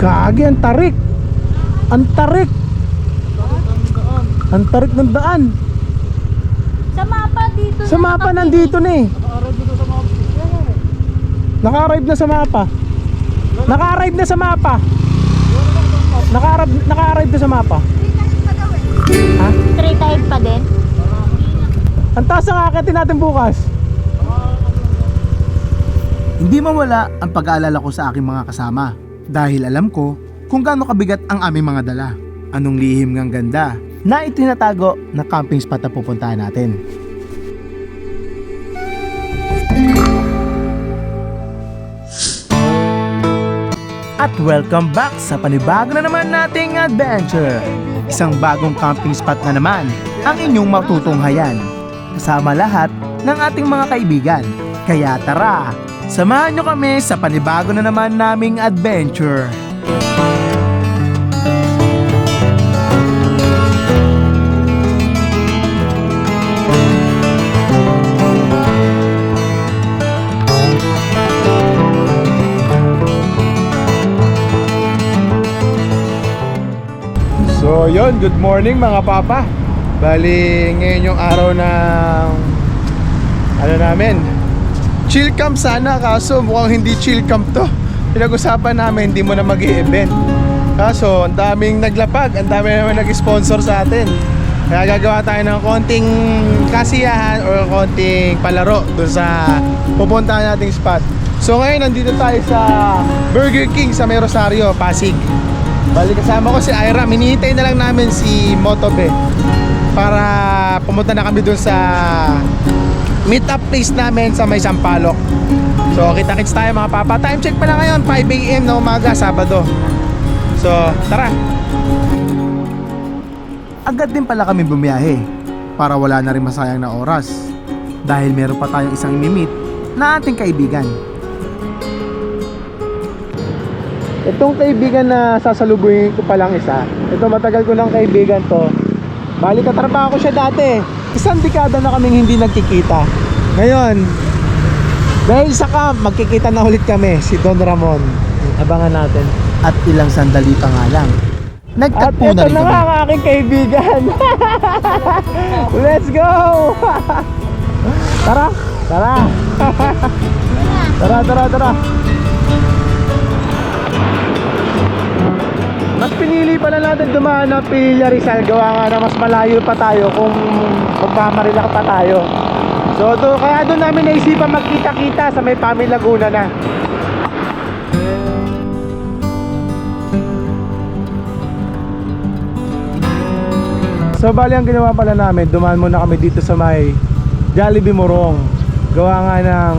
Kagi, ang tarik. Ang tarik. Ang tarik ng daan. Sa mapa dito Sa mapa nandito na eh. Naka-arrive na sa mapa. Naka-arrive na sa mapa. Naka-arrive, naka-arrive na sa mapa. Ha? Straight ahead pa din. Ang taas ang akitin natin bukas. Hindi mawala ang pag-aalala ko sa aking mga kasama dahil alam ko kung gaano kabigat ang aming mga dala. Anong lihim ngang ganda na itinatago na camping spot na pupuntahan natin. At welcome back sa panibago na naman nating adventure. Isang bagong camping spot na naman ang inyong matutunghayan. Kasama lahat ng ating mga kaibigan. Kaya tara, samahan nyo kami sa panibago na naman naming adventure. So yon, good morning mga papa. Bali, ngayon yung araw ng ano namin. Chill camp sana kaso mukhang hindi chill camp to. Pinag-usapan namin hindi mo na mag event Kaso ang daming naglapag, ang dami naman nag-sponsor sa atin. Kaya gagawa tayo ng konting kasiyahan or konting palaro doon sa pupuntahan nating spot. So ngayon nandito tayo sa Burger King sa May Rosario, Pasig. Bali kasama ko si Ira, minihintay na lang namin si Motobe para pumunta na kami dun sa meet up place namin sa may Sampaloc. So kita-kits tayo mga papa. Time check pa lang ngayon, 5am na umaga, Sabado. So tara! Agad din pala kami bumiyahe para wala na rin masayang na oras dahil meron pa tayong isang imimit na ating kaibigan. Itong kaibigan na sasalubungin ko pa lang isa, ito matagal ko ng kaibigan to. Bali katrabaho ko siya dati. Isang dekada na kaming hindi nagkikita. Ngayon, dahil sa camp, magkikita na ulit kami, si Don Ramon. Abangan natin. At ilang sandali pa nga lang. At Nagtagpo ito na rin na kami. nga ang aking kaibigan. Let's go! tara, tara. tara, tara, tara. Mas pinili pala natin dumaan ng Pilya Rizal gawa nga na mas malayo pa tayo kung magmamarilak pa tayo. So do, kaya doon namin naisipan magkita-kita sa may Pami Laguna na. So bali ang ginawa pala namin, dumaan muna kami dito sa may Jollibee Morong. Gawa nga ng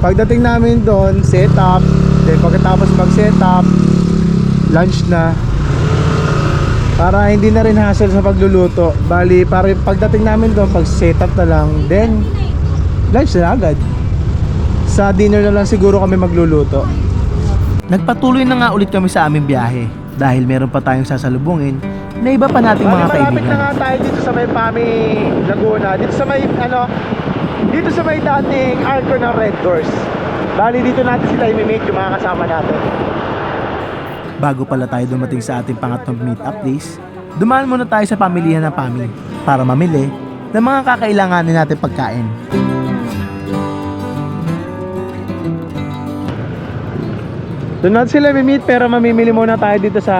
pagdating namin doon, set up. Then pagkatapos mag set up, lunch na. Para hindi na rin hassle sa pagluluto. Bali, para pagdating namin doon, pag set up na lang, then lunch na agad. Sa dinner na lang siguro kami magluluto. Nagpatuloy na nga ulit kami sa aming biyahe dahil meron pa tayong sasalubungin na iba pa nating Bali, mga malapit na kaibigan. nga tayo dito sa may Pami Laguna. Dito sa may ano, dito sa may dating arco ng Red Doors. Bali dito natin sila i-meet yung mga kasama natin. Bago pala tayo dumating sa ating pangatlong meet-up place, dumaan muna tayo sa pamilihan ng Pami para mamili ng mga kakailanganin natin pagkain. Doon natin sila i-meet pero mamimili muna tayo dito sa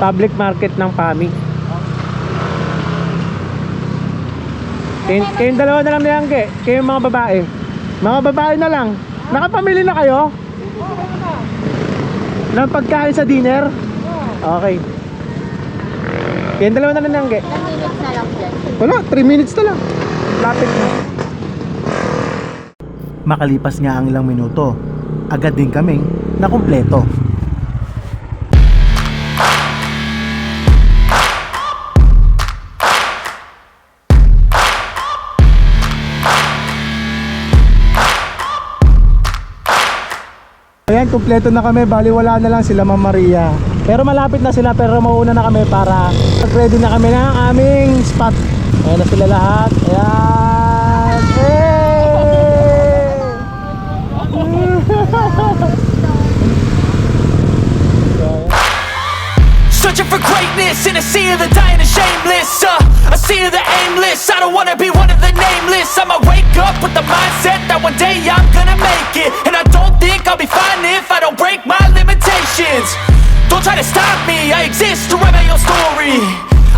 public market ng Pami. Kayo, kayong dalawa na lang niyangge. Kayong mga babae. Mga babae na lang. Nakapamili na kayo? Ng pagkain sa dinner? Okay. Kayong dalawa na lang niyangge. 10 minutes na lang dyan. Wala, 3 minutes na lang. Lapit na. Makalipas nga ang ilang minuto, agad din kaming nakumpleto. kompleto na kami baliwala na lang sila Ma'am Maria pero malapit na sila pero mauna na kami para ready na kami ng aming spot ayan na sila lahat ayan hey! Searching for greatness in a sea of the dying and shameless uh. Sea of the aimless. I don't wanna be one of the nameless. I'ma wake up with the mindset that one day I'm gonna make it. And I don't think I'll be fine if I don't break my limitations. Don't try to stop me, I exist to write my own story.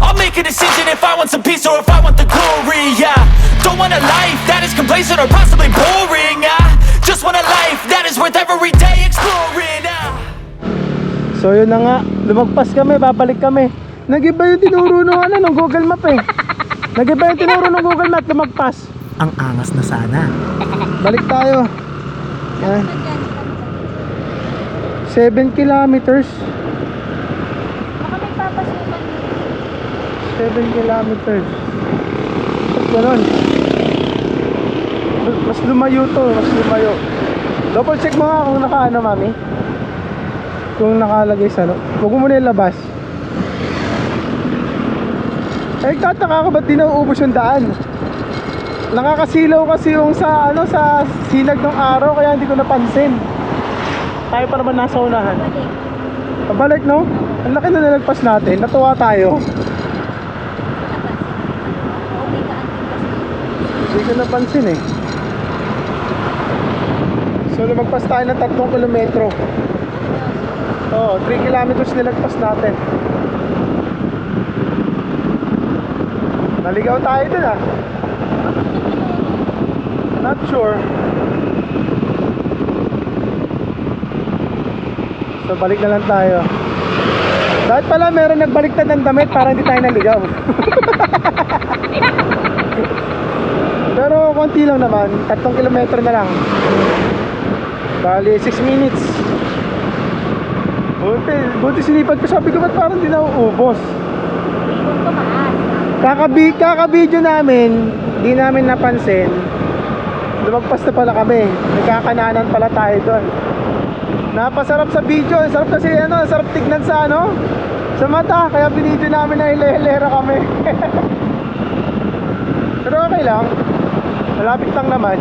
I'll make a decision if I want some peace or if I want the glory. Yeah, don't want a life that is complacent or possibly boring. I just want a life that is worth every day exploring. Ah. So yun na nga, lumagpas kami, babalik kami. Nag-iba yung tinuro nung ano, nung Google Map eh. Nag-iba yung tinuro nung Google Map, lumagpas. Ang angas na sana. Balik tayo. Yan. 7 kilometers. Baka may papasukan dito. 7 kilometers. Ba't ganun? Mas, mas lumayo to, mas lumayo. Double check mo nga kung naka ano, mami. Kung nakalagay sa ano. Huwag mo muna ilabas. Eh, tataka ka ba't di nauubos yung daan? Nakakasilaw kasi yung sa ano sa sinag ng araw kaya hindi ko napansin. Tayo pa naman nasa unahan. Balik. Pabalik no? Ang laki na nalagpas natin. Natuwa tayo. Hindi ko napansin eh. So lumagpas tayo ng 3 kilometro. Oo, 3 kilometers nilagpas natin. Naligaw tayo dun ah. Not sure. So balik na lang tayo. Dahil pala meron nagbaliktad ng damit para hindi tayo naligaw. Pero konti lang naman, 3 kilometro na lang. Bali, 6 minutes. Buti, buti sinipad ko. Sabi ko ba't parang di ko maas. Kakabi, kakabidyo namin, di namin napansin. Lumagpas na pala kami. Nagkakananan pala tayo doon. Napasarap sa video. Sarap kasi ano, sarap tignan sa ano, sa mata. Kaya binidyo namin na hilera kami. Pero okay lang. Malapit lang naman.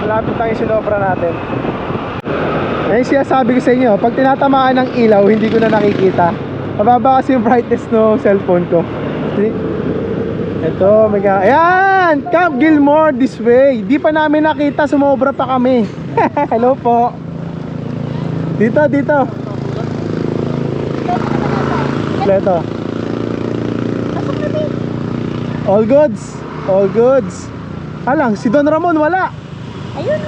Malapit lang yung sinobra natin. Eh siya sabi ko sa inyo, pag tinatamaan ng ilaw, hindi ko na nakikita. Mababa kasi yung brightness ng cellphone ko. See? Ito, may ka... Ayan! Camp Gilmore this way. Di pa namin nakita, sumobra pa kami. Hello po. Dito, dito. Leto. All goods. All goods. Alang, si Don Ramon wala. Ayun.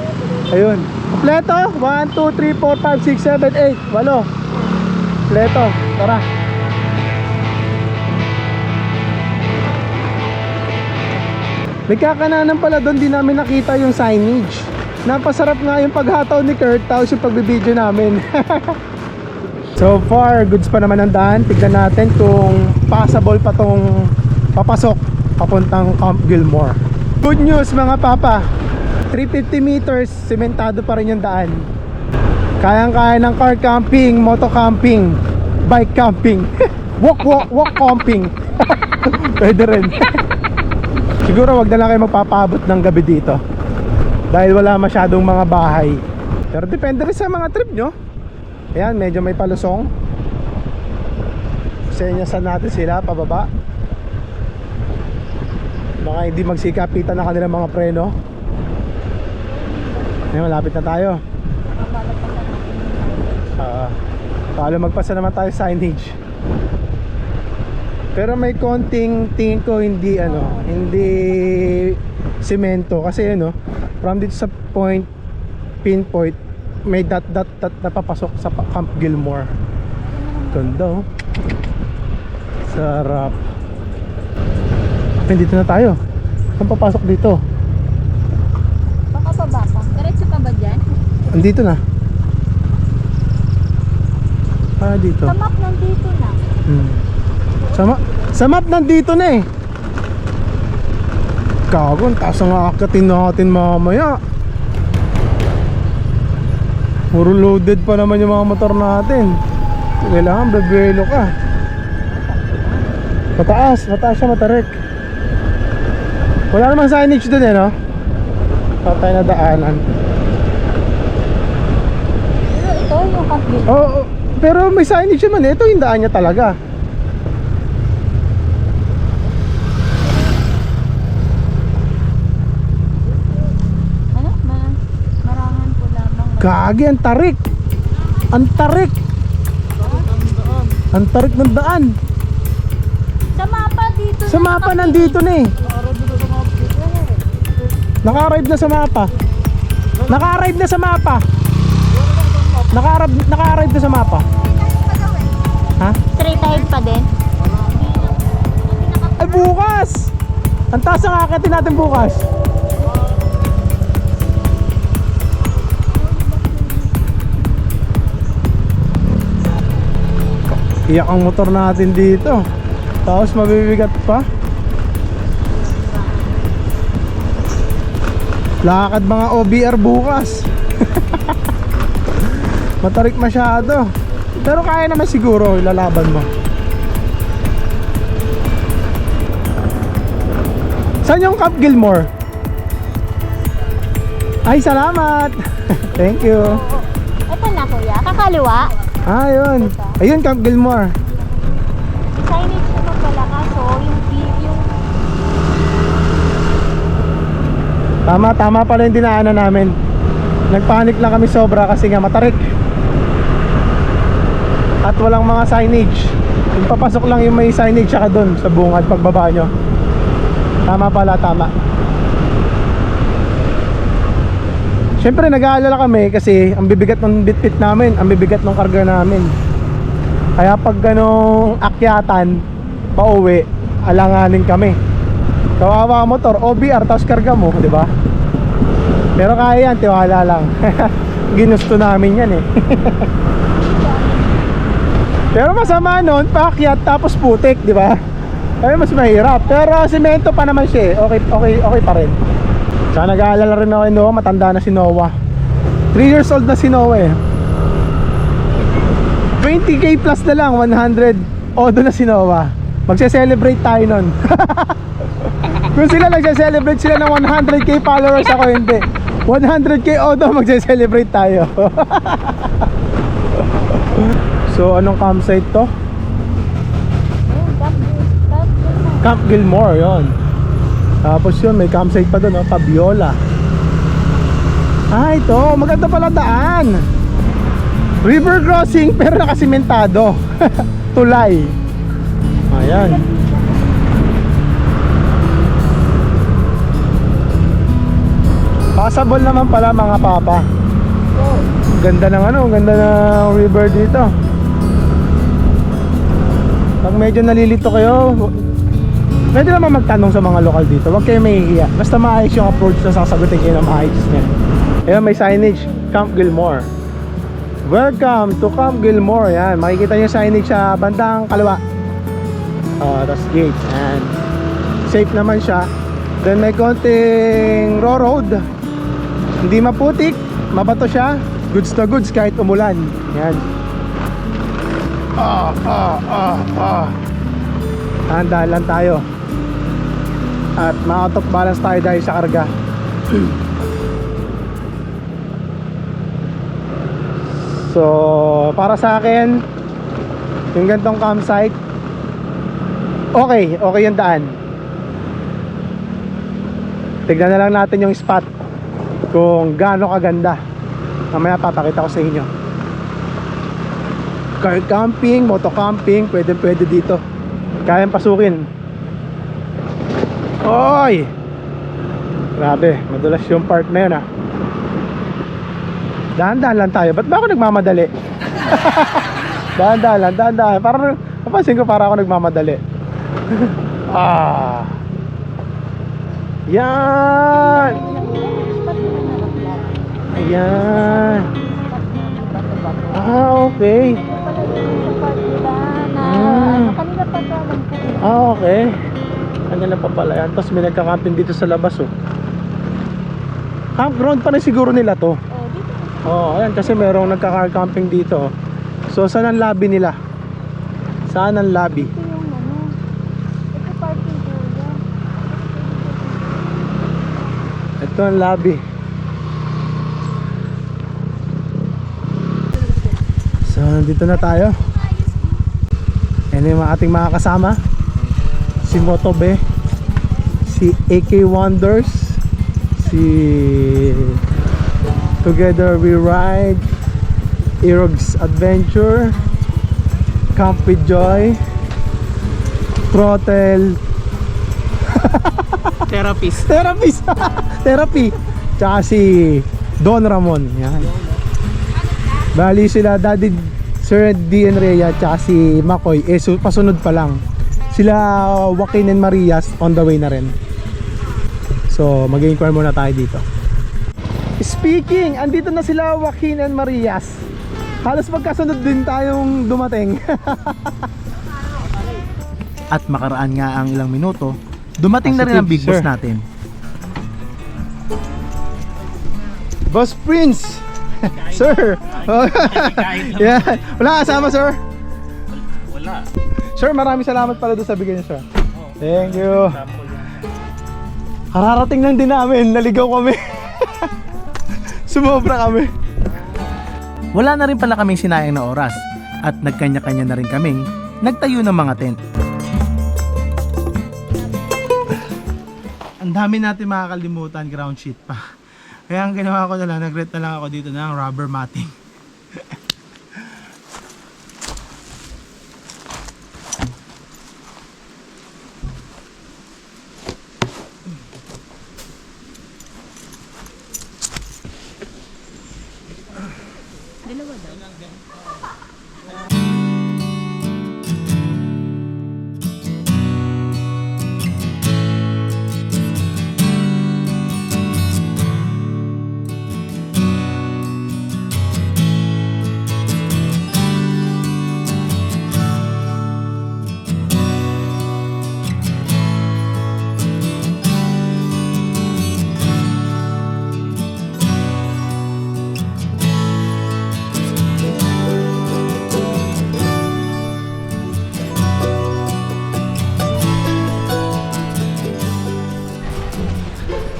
Ayun. Kompleto. 1, 2, 3, 4, 5, 6, 7, 8. Walo. Kompleto. Tara. May kakananan pala doon, di namin nakita yung signage. Napasarap nga yung paghataw ni Kurt, tapos yung pagbibideo namin. so far, goods pa naman ang daan. Tignan natin kung passable pa tong papasok papuntang Camp Gilmore. Good news mga papa. 350 meters, sementado pa rin yung daan. Kayang-kaya ng car camping, moto camping, bike camping, walk walk walk camping. Pwede rin. Siguro wag na lang kayo magpapabot ng gabi dito. Dahil wala masyadong mga bahay. Pero depende rin sa mga trip nyo. Ayan, medyo may palusong. Senyasan natin sila pababa. Baka hindi magsikapitan na kanilang mga preno. Ayan, malapit na tayo. Ah, Paalo magpasa naman tayo signage. Pero may konting tingin ko hindi ano, hindi semento kasi ano, from dito sa point pinpoint may dot dot dot na papasok sa pa- Camp Gilmore. Ganda oh. Sarap. Nandito na tayo. Saan papasok dito? Baka baba pa. Diretso pa ba dyan? Andito na. Ah, dito. Sa map nandito na. Hmm. Sa, ma- sa map nandito na eh. Gago, ang taas ang aakatin natin mamaya. Puro loaded pa naman yung mga motor natin. Kailangan bebelo ka. Mataas, mataas siya matarek. Wala namang signage dun eh, no? Patay na daanan. Pero ito yung. Oo, oh, pero may signage naman. Ito yung daan niya talaga. Ano? Ma marangan po lamang. Gagi, ang tarik. Ang tarik. Ang tarik ng daan. Sa mapa dito. Sa mapa nandito na eh. Naka-arrive na sa mapa. Naka-arrive na sa mapa. Naka-arrive, naka-arrive na sa mapa. Ha? Straight ahead pa din. Ay bukas! Ang taas ang akitin natin bukas. Iyak ang motor natin dito. Tapos mabibigat pa. Lakad mga OBR bukas. Matarik masyado. Pero kaya naman siguro ilalaban mo. Saan yung Camp Gilmore? Ay, salamat! Thank you. Ito na kuya. Kakaliwa. Ah, yun. Ayun, Camp Gilmore. Signage naman pala kaso yung yung Tama, tama pala yung dinaanan namin. Nagpanik lang kami sobra kasi nga matarik. At walang mga signage. Yung papasok lang yung may signage saka doon sa bungad pagbaba nyo. Tama pala, tama. Siyempre nag-aalala kami kasi ang bibigat ng bitbit namin, ang bibigat ng karga namin. Kaya pag ganong akyatan, pauwi, alanganin kami. Kawawa motor, OBR, tapos karga mo, di ba? Pero kaya yan, tiwala lang. Ginusto namin yan eh. Pero masama nun, paakyat tapos putik, di ba? Kaya mas mahirap. Pero semento pa naman siya eh. Okay, okay, okay pa rin. Saka nag-aalala rin ako kay Noah, matanda na si Noah. 3 years old na si Noah eh. 20k plus na lang, 100 odo na si Noah. Magse-celebrate tayo nun. Kung sila nagse-celebrate sila ng 100k followers ako hindi. 100k odo magse-celebrate tayo. so anong campsite to? Camp Gilmore yon. Tapos yun may campsite pa doon, oh, Pabiola. Ah, ito, maganda pala daan. River crossing pero nakasimentado. Tulay. Ayan. Passable naman pala mga papa. Ganda ng ano, ganda ng river dito. Pag medyo nalilito kayo, pwede naman magtanong sa mga lokal dito. Huwag kayo mahihiya. Basta maayos yung approach na sasagutin kayo ng maayos niya. Ayan, may signage, Camp Gilmore. Welcome to Camp Gilmore. Yan, makikita niyo signage sa bandang kaliwa. Oh, tapos gate. Yan. Safe naman siya. Then may konting raw road. Hindi maputik, mabato siya. Goods na goods kahit umulan. Yan. Ah, ah, ah, ah. Handa lang tayo. At ma-out of balance tayo dahil sa karga. so, para sa akin, yung gantong campsite, okay, okay yung daan. Tignan na lang natin yung spot kung gaano kaganda. Mamaya papakita ko sa inyo car camping, moto camping, pwede pwede dito. Kayang pasukin. Oy! Grabe, madulas yung part na yun ah. Dahan-dahan lang tayo. Ba't ba ako nagmamadali? dahan-dahan lang, dahan-dahan. Parang, napansin ko para ako nagmamadali. ah. Yan! Ayan. Ah, okay. Ah. ano. Ah, okay. Ano na pa pala yan. Tapos may nagka-camping dito sa labas, oh. Campground pa rin siguro nila to. Oh, dito. Oh, ayan. Kasi merong nagka-car camping dito. oh. So, saan ang lobby nila? Saan ang lobby? Ito yung ano. Ito parking area. Ito ang lobby. Saan nandito na tayo. Yan yung ating mga kasama. Si Motobe, si AK Wonders, si Together We Ride, Irog's Adventure, Camp with Joy, Throttle, Therapist. Therapist, Therapy, tsaka si Don Ramon. Yan. Bali sila Daddy Sir D. Rhea tsaka si Makoy eh su- pasunod pa lang. Sila Joaquin and Marias on the way na rin. So mag-inquire muna tayo dito. Speaking, andito na sila Joaquin and Marias. Halos magkasunod din tayong dumating. At makaraan nga ang ilang minuto, dumating na rin ang big boss natin. Boss Prince! sir! yeah. Wala kasama, sir? Wala. Sir, maraming salamat pala doon sa bigay niyo, sir. Thank you. Kararating lang din namin, naligaw kami. Sumobra kami. Wala na rin pala kaming sinayang na oras at nagkanya-kanya na rin kaming nagtayo ng mga tent. Ang dami natin makakalimutan ground sheet pa. Kaya ang ginawa ko na lang, nag-rent na lang ako dito ng rubber matting.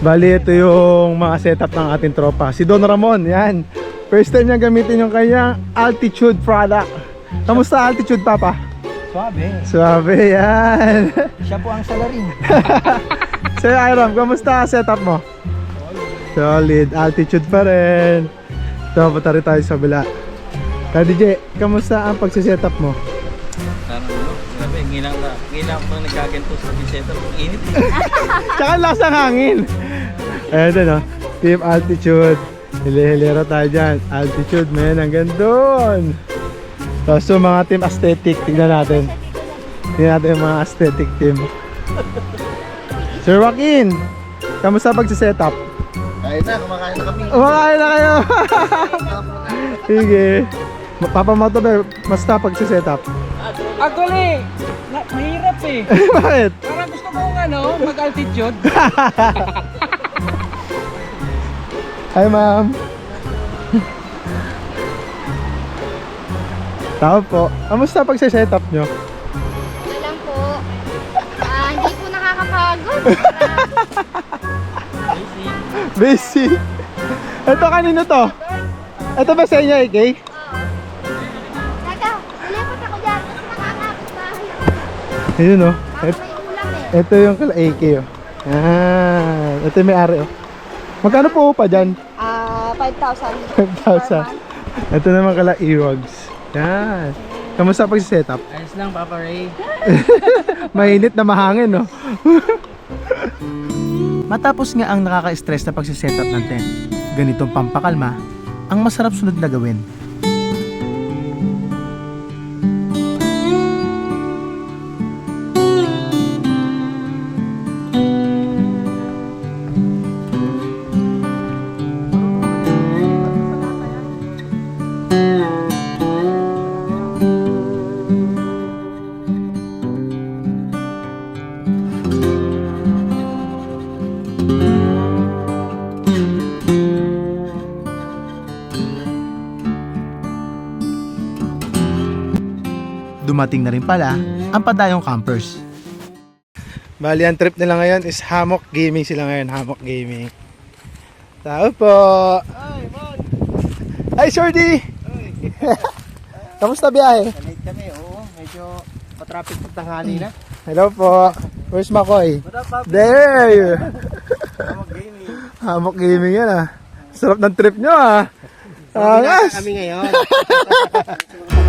Bali, ito yung mga setup ng ating tropa. Si Don Ramon, yan. First time niya gamitin yung kanyang altitude product. Kamusta altitude, Papa? Swabe. Suabe, yan. Siya po ang salarin. Sir Iram, kamusta ang setup mo? Solid. Altitude pa rin. Ito, punta rin tayo sa bila. Kaya DJ, kamusta ang pagsisetup mo? Ngilang na, ngilang mo nagkaganto sa biseta, ang init. Tsaka ang lakas ng hangin. Ayan no. Team altitude. Hili-hilira tayo dyan. Altitude, man. Hanggang doon. Tapos yung mga team aesthetic. Tignan natin. Tignan natin yung mga aesthetic team. Sir Joaquin, kamusta pagsisetup? Kahit na, kumakain na kami. Umakain na kayo. Sige. Papa Motober, basta pagsisetup. Actually, na, mahirap eh. Bakit? Parang gusto kong ano, mag-altitude. Hi, ma'am. Tao po. Kamusta pag setup nyo? Ano lang po. Ah, hindi po nakakapagod. Busy. Ito kanino to? Ito ba sa inyo, AK? Ayun oh. Et- eh. Ito yung kala AK oh. Ah, ito yung may-ari oh. Magkano po pa dyan? Ah, 5,000. 5,000. Ito naman kala Ewogs. Yan. Kamusta pag setup? Ayos lang, Papa Ray. Mainit na mahangin no. Matapos nga ang nakaka-stress na pagsisetup ng tent, ganitong pampakalma, ang masarap sunod na gawin. Dumating na rin pala ang padayong campers. Bali, ang trip nila ngayon is hammock gaming sila ngayon. Hammock gaming. Tao po. Hi, Shorty. Kamusta biyahe? Late kami, oo. Medyo patraffic pag tanghali na. Hello po. Where's Makoy? What up, Papi? There! Tamag gaming. Hamok gaming yan ah. Sarap ng trip nyo ah. Angas! Kami ngayon.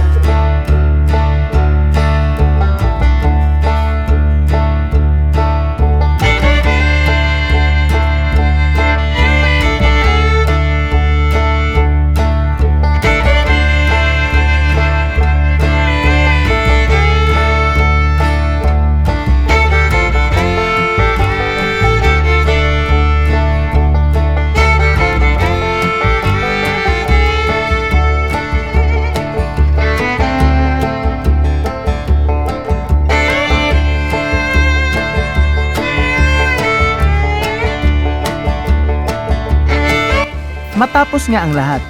Matapos nga ang lahat,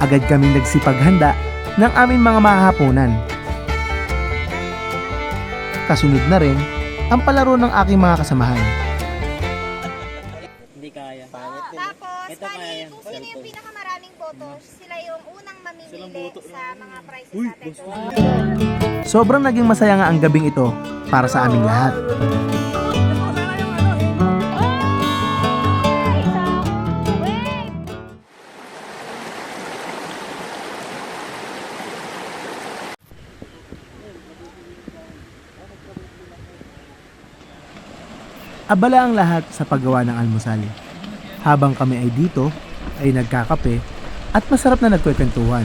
agad kaming nagsipaghanda ng aming mga mahahaponan. Kasunod na rin ang palaro ng aking mga kasamahan. Hindi kaya. Tapos, Ito bali, kaya kung sino yung pinakamaraming botos, sila yung unang mamimili sa mga prizes natin. So, Sobrang naging masaya nga ang gabing ito para sa aming lahat. Abala ang lahat sa paggawa ng almusal. Habang kami ay dito, ay nagkakape at masarap na nagkwekwentuhan.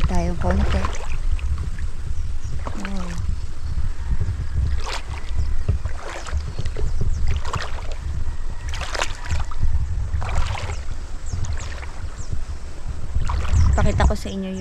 Lakad tayong konti. Oh. Pakita ko sa inyo yung 360 view.